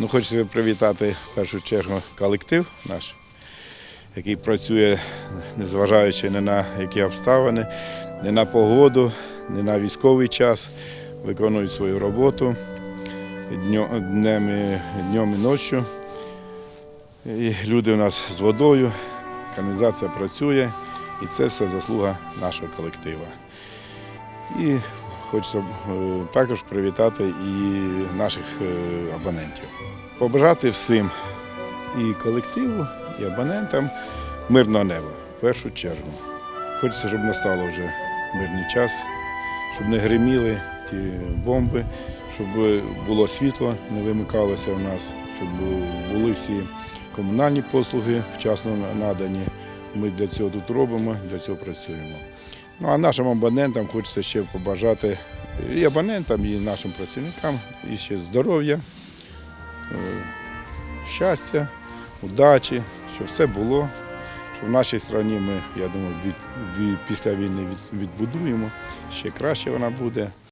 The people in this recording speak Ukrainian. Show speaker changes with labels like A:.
A: Ну, хочеться привітати в першу чергу колектив наш, який працює, незважаючи ні на які обставини, ні на погоду, ні на військовий час, виконують свою роботу днем і, днем і ночі. І люди у нас з водою, каналізація працює, і це все заслуга нашого колектива. І хочеться е, також привітати і наших е, абонентів. Побажати всім і колективу, і абонентам мирного неба в першу чергу. Хочеться, щоб настало вже мирний час, щоб не гриміли ті бомби, щоб було світло, не вимикалося в нас, щоб були всі комунальні послуги вчасно надані. Ми для цього тут робимо, для цього працюємо. Ну а нашим абонентам хочеться ще побажати і абонентам, і нашим працівникам, і ще здоров'я, е, щастя, удачі, щоб все було, в нашій країні ми, я думаю, від, від, після війни від, відбудуємо, ще краще вона буде.